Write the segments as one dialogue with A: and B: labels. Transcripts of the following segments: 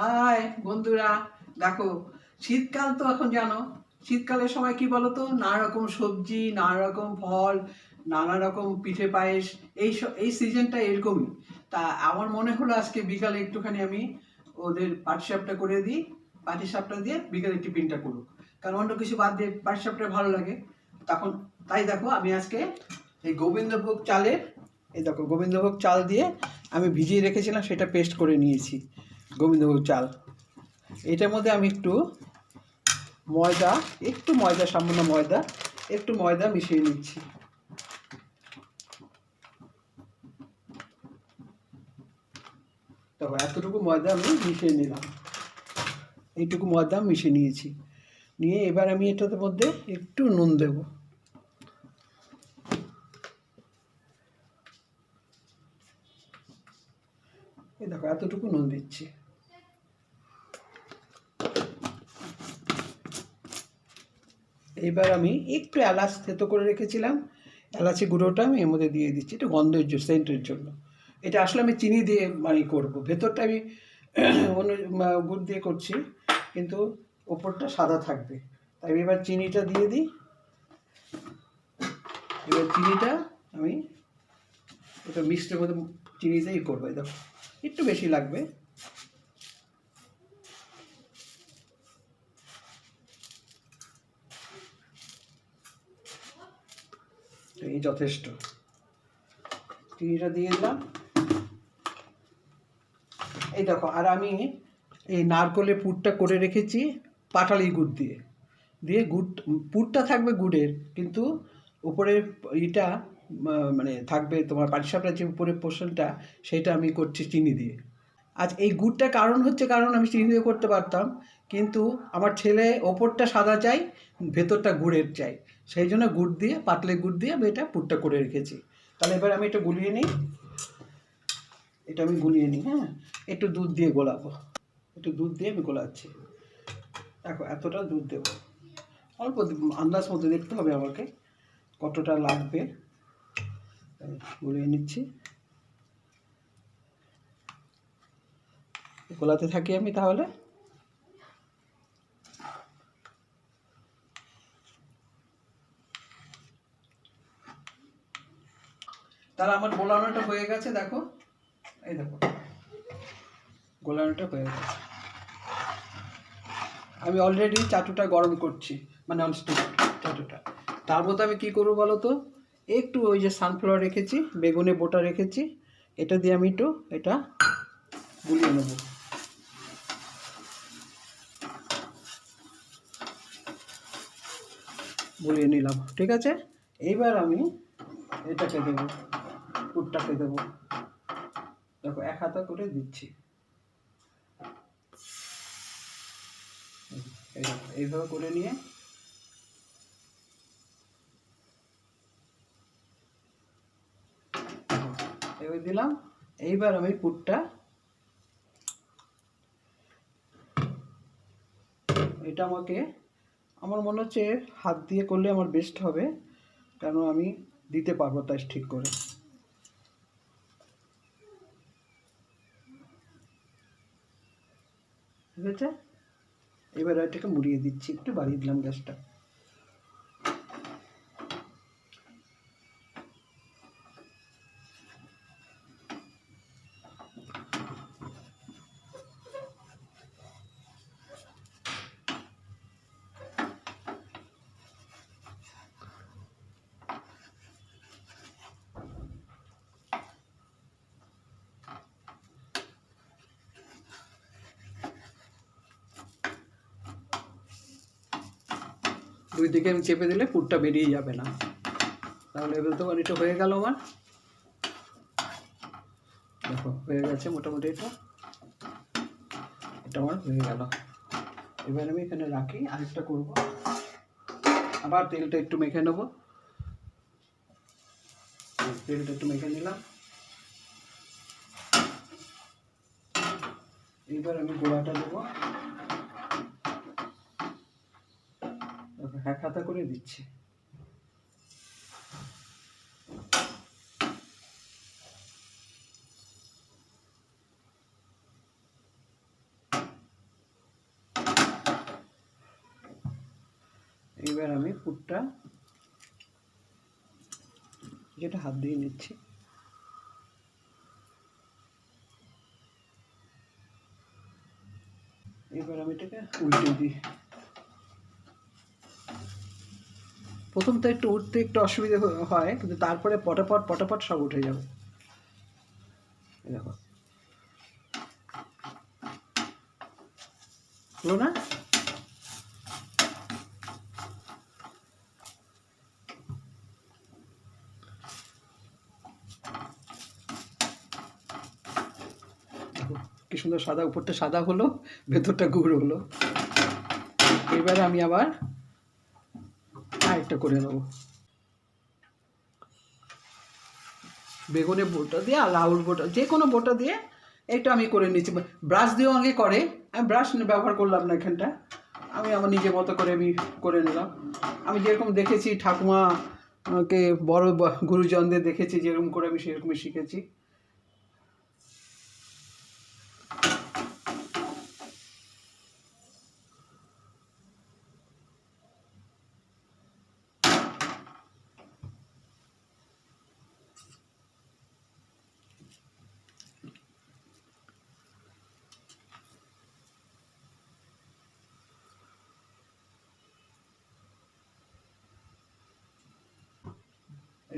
A: High বন্ধুরা, দেখো, শীতকাল তো এখন জানো শীতকালের সময় কি বলতো নানা রকম সবজি নানা রকম ফল নানা রকম পিঠে পায়েস, এই এই সিজনটা এরকমই। তা আমার মনে হলো আজকে বিকালে একটুখানি আমি ওদের পাটিসাপটা করে দিই, পাটিসাপটা দিয়ে বিকালে টিফিনটা করুক। কারণ অন্য কিছু বাদ দিয়ে পাটিসাপটা ভালো লাগে। তখন, তাই দেখো, আমি আজকে এই গোবিন্দভোগ চালের, এই দেখো, গোবিন্দভোগ চাল দিয়ে আমি ভিজিয়ে রেখেছিলাম, সেটা পেস্ট করে নিয়েছি। গোবিন্দভোগ চাল। এটার মধ্যে আমি একটু ময়দা একটু ময়দা, সামান্য ময়দা, একটু ময়দা মিশিয়ে নিচ্ছি। দেখো এতটুকু ময়দা আমি মিশিয়ে নিলাম। এইটুকু ময়দা মিশিয়ে নিয়েছি। নিয়ে এবার আমি এটার মধ্যে একটু নুন দেবো। এই দেখো, এতটুকু নুন দিচ্ছি। এইবার আমি একটু এলাচ থেতো করে রেখেছিলাম। এলাচি গুঁড়োটা আমি এর মধ্যে দিয়ে দিচ্ছি এটা গন্ধের জন্য, সেন্টের জন্য। এটা আসলে আমি চিনি দিয়ে মানে করব। ভেতরটা আমি অন্য গুড় দিয়ে করছি, কিন্তু ওপরটা সাদা থাকবে। তাই আমি এবার চিনিটা দিয়ে দিই। এবার চিনিটা আমি এটা মিক্সডের মধ্যে চিনি দিয়েই করব দেখো। একটু বেশি লাগবে এই যথেষ্ট। চিনিটা দিয়ে দিলাম। এই দেখো, আর আমি এই নারকলের পুরটা করে রেখেছি পাটালি গুড় দিয়ে। দিয়ে গুড়, পুরটা থাকবে গুড়ের, কিন্তু উপরের ইটা মানে থাকবে তোমার পাটিসাপটার যে উপরের পোষণটা সেটা আমি করছি চিনি দিয়ে। আজ এই গুড়টা কারণ হচ্ছে কারণ আমি চিনি দিয়ে করতে পারতাম, কিন্তু আমার ছেলে ওপরটা সাদা চাই ভেতরটা গুড়ের চাই। সেই জন্য গুড় দিয়ে, পাতলে গুড় দিয়ে আমি এটা পুরটা করে রেখেছি। তাহলে এবার আমি এটা গুলিয়ে নিই। এটা আমি গুলিয়ে নিই হ্যাঁ? একটু দুধ দিয়ে গোলাবো। একটু দুধ দিয়ে আমি গোলাচ্ছি। দেখো, এতটা দুধ দেবো। অল্প আন্দাজ মতো দেখতে হবে আমাকে কতটা লাগবে। গুলিয়ে নিচ্ছি। গোলাতে থাকি আমি তাহলে। তাহলে আমার গোলানোটা হয়ে গেছে, দেখো। এই দেখো। গোলানোটা হয়ে গেছে। আমি অলরেডি চাটুটা গরম করছি মানে ননস্টিক চাটুটা। তার মধ্যে আমি কী করব বলো তো? একটু ওই যে সানফ্লাওয়ার রেখেছি বেগুনে বোটা রেখেছি, এটা দিয়ে আমি একটু এটা গুলিয়ে নেব। গুলিয়ে নিলাম, ঠিক আছে? এইবার আমি এটাকে দেবো। পুরটাকে দেবো। দেখো, এক হাতা করে দিচ্ছি। এইভাবে করে নিয়ে এবার দিলাম। এইবার আমি পুরটা এটা আমাকে, আমার মনে হচ্ছে হাত দিয়ে করলে আমার বেস্ট হবে, কেন আমি দিতে পারব তাই ঠিক করে। আছে? এবার এটাকে মুড়িয়ে দিচ্ছি একটু বাড়িয়ে দিলাম গ্যাসটা। দুই দিকে আমি চেপে দিলে পুরটা বেরিয়ে যাবে না। তাহলে এবার তো এটা হয়ে গেল আমার। দেখো, হয়ে গেছে মোটামুটি এটা। এটা আমার হয়ে গেল। এবার আমি এখানে রাখি, আরেকটা করব। আবার তেলটা একটু মেখে নেব। তেলটা একটু মেখে নিলাম। এবার আমি গোড়াটা দেবো। হ্যাঁ এক হাতা করে দিচ্ছি। এবার আমি পুটটা যেটা হাত দিয়ে নিচ্ছি। এবার আমি এটাকে উল্টে দিই। প্রথম তো একটু উঠতে একটু অসুবিধা হয়, কিন্তু তারপরে পটাপট পটাপট সব উঠে যাবে। দেখো। না? কি সুন্দর সাদা, উপরটা সাদা হলো, ভেতরটা গুঁড়ো হলো। এবারে আমি আবার আরেকটা করে নেব। বেগুনের বোটা দিয়ে আর লাউর বোটা, যে কোনো বোটা দিয়ে এটা আমি করে নিচ্ছি ব্রাশ দিয়েও আগে করে, আমি ব্রাশ ব্যবহার করলাম না এখানটা। আমি আমার নিজের মতো করে আমি করে নিলাম। আমি যেরকম দেখেছি ঠাকুমা কে বড় গুরুজনদের দেখেছি, যেরকম করে আমি সেরকমই শিখেছি।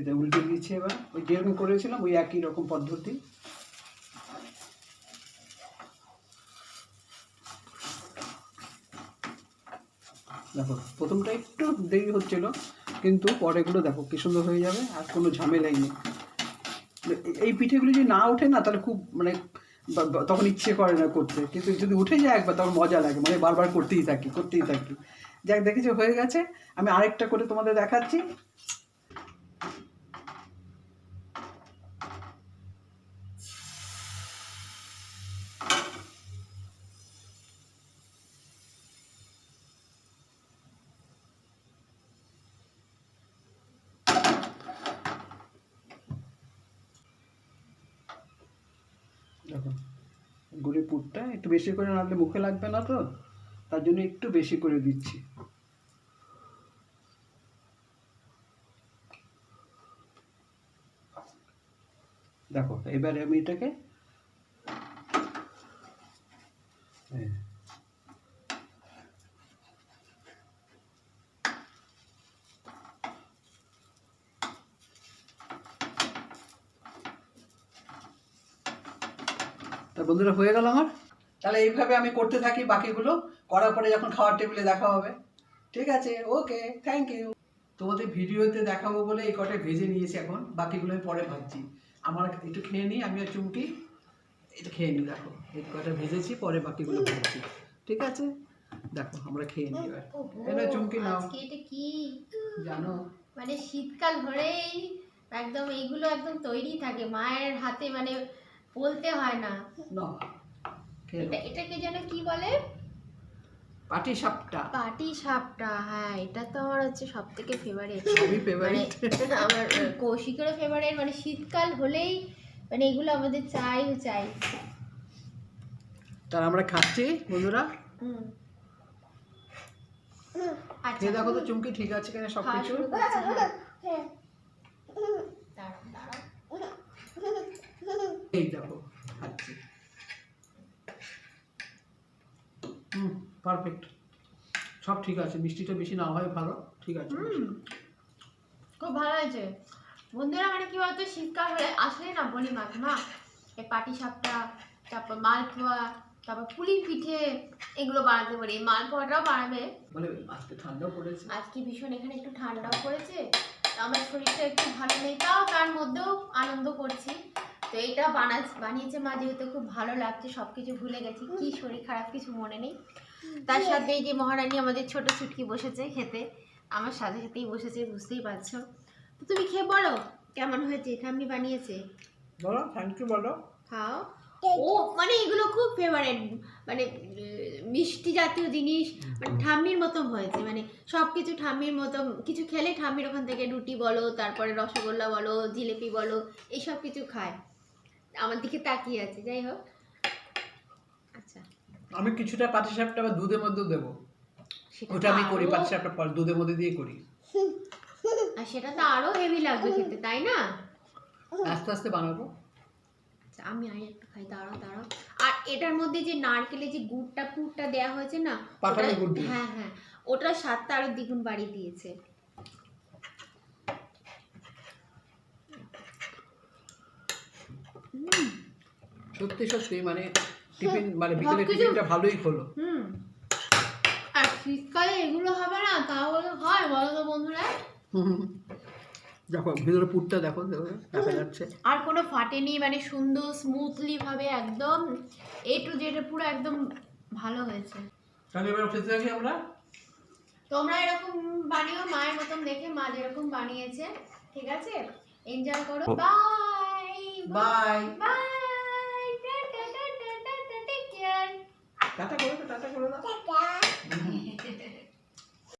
A: এটা উল্টে দিচ্ছি এবার। ওই যেরকম করেছিলাম, ওই একই রকম পদ্ধতি। দেখো, প্রথমটা একটু দেরি হচ্ছিল, কিন্তু পরেগুলো দেখো কি সুন্দর হয়ে যাবে, আর কোনো ঝামেলাই নেই। এই পিঠেগুলো যদি না ওঠে না, তাহলে খুব মানে তখন ইচ্ছে করে না করতে। কিন্তু যদি উঠে যায় একবার, তখন মজা লাগে। মানে বারবার করতেই থাকি করতেই থাকি। যাক, দেখেছ, হয়ে গেছে। আমি আরেকটা করে তোমাদের দেখাচ্ছি। দেখো গুড়ি পুরটা, একটু বেশি করে নাড়লে মুখে লাগবে না তো? তার জন্য একটু বেশি করে দিচ্ছি। দেখো, এবারে আমি এটাকে তা বন্ধুরা হয়ে গেল আমার? তাহলে এইভাবে আমি করতে থাকি বাকিগুলো। করার পরে যখন খাওয়ার টেবিলে দেখা হবে। ঠিক আছে ওকে থ্যাংক ইউ তোমাদের ভিডিওতে দেখাবো বলে এই কটা ভেজে নিয়েছি এখন। বাকিগুলো আমি পরে ভাবছি আমার একটু খেয়ে নিই আমি আর চুমকি। এটা খেয়ে নিই দেখো। এই কটা ভেজেছি পরে বাকিগুলো ভাবছি ঠিক আছে? দেখো আমরা খেয়ে নিই এবার। এটা চুমকি নাও।
B: এটা কি?
A: জানো?
B: মানে শীতকাল ধরেই একদম এইগুলো একদম তৈরি থাকে। মায়ের হাতে মানে বলতে হয় না।
A: না
B: এটা এটাকে যেন কি বলে?
A: পাটি সাপটা
B: পাটি সাপটা হ্যাঁ এটা তো আমার হচ্ছে সব থেকে ফেভারিট
A: ফেভারিট
B: আমার কৌশিকেরও ফেভারিট মানে শীতকাল হলেই মানে এগুলো আমাদের চাই চাই।
A: তার আমরা খাচ্ছি বন্ধুরা।
B: আচ্ছা
A: দেখো তো চুমকি ঠিক আছে কিনা সব কিছু
B: শুরু করছি, হ্যাঁ। দাঁড়াও, দাঁড়াও।
A: এই দেখো খাচ্ছি। হুম পারফেক্ট সব ঠিক আছে মিষ্টিটা বেশি না হয় ভালো ঠিক আছে।
B: খুব ভালো হয়েছে। বন্ধুরা মানে কি বলতো শীতকাল হলে আসলে না বলি মা? এই পাটি সাপটা তারপর মালপোয়া তারপর পুলি পিঠে এগুলো বানাতে পারি। মালপোয়াটাও বানাবে।
A: বলে আজকে ঠান্ডাও পড়েছে।
B: আজকে ভীষণ এখানে একটু ঠান্ডাও পড়েছে। আমার শরীরটা একটু ভালো নেই তাও তার মধ্যেও আনন্দ করছি। তো এটা বানা বানিয়েছে মা যেহেতু খুব ভালো লাগছে সব কিছু ভুলে গেছি। কি শরীর খারাপ কিছু মনে নেই। তার সাথে এই যে মহারানী আমাদের ছোট ছুটকি বসেছে খেতে আমার সাথে সাথেই বসেছে বুঝতেই পারছ। তো তুমি খেয়ে বলো কেমন হয়েছে? ঠাম্মি বানিয়েছে?
A: বলো থ্যাংক ইউ বলো।
B: খাও। ও মানে এগুলো খুব ফেভারেট মানে মিষ্টি জাতীয় জিনিস মানে ঠাম্মির মতো হয়েছে। মানে সব কিছু ঠাম্মির মতো কিছু খেলে ঠাম্মির ওখান থেকে রুটি বলো তারপরে রসগোল্লা বলো জিলেপি বলো এইসব কিছু খায়। আমার দিকে তাকিয়ে আছে যাই হোক। আচ্ছা।
A: আমি কিছুটা পাটি সাপটা আবার দুধের মধ্যেও দেবো। ওটা আমি করি পাচ্ছি আপনার দুধের মধ্যে দিয়ে করি।
B: আর সেটা তো আরও হেভি লাগবে খেতে তাই না?
A: আস্তে আস্তে বানাবো।
B: আচ্ছা, আমি আর একটু খাই দাঁড়াও দাঁড়াও। আর এটার মধ্যে যে নারকেলের যে গুড়টা পুরটা দেওয়া হয়েছে না হ্যাঁ হ্যাঁ। ওটার স্বাদটা আরও দ্বিগুণ বাড়িয়ে দিয়েছে।
A: সত্যি সত্যি মানে টিফিন মানে বিকেলে টিফিনটা ভালোই হলো।
B: হুম। আর শীতকালে এগুলো হবে না তাহলে হয় বলো তো বন্ধুরা
A: দেখো ভিতরে পুরটা দেখো দেখো, যাচ্ছে।
B: আর কোনো ফাটেনি মানে সুন্দর স্মুথলি ভাবে একদম এ টু জেড পুরো একদম ভালো হয়েছে।
A: তাহলে এবার খেতে থাকি আমরা?
B: তোমরা এরকম বানিও মায়ের মতন দেখে মা যেরকম বানিয়েছে ঠিক আছে? এনজয় করো। Bye
A: bye
B: bye 打打
A: 滚儿，打打滚儿，
C: 打。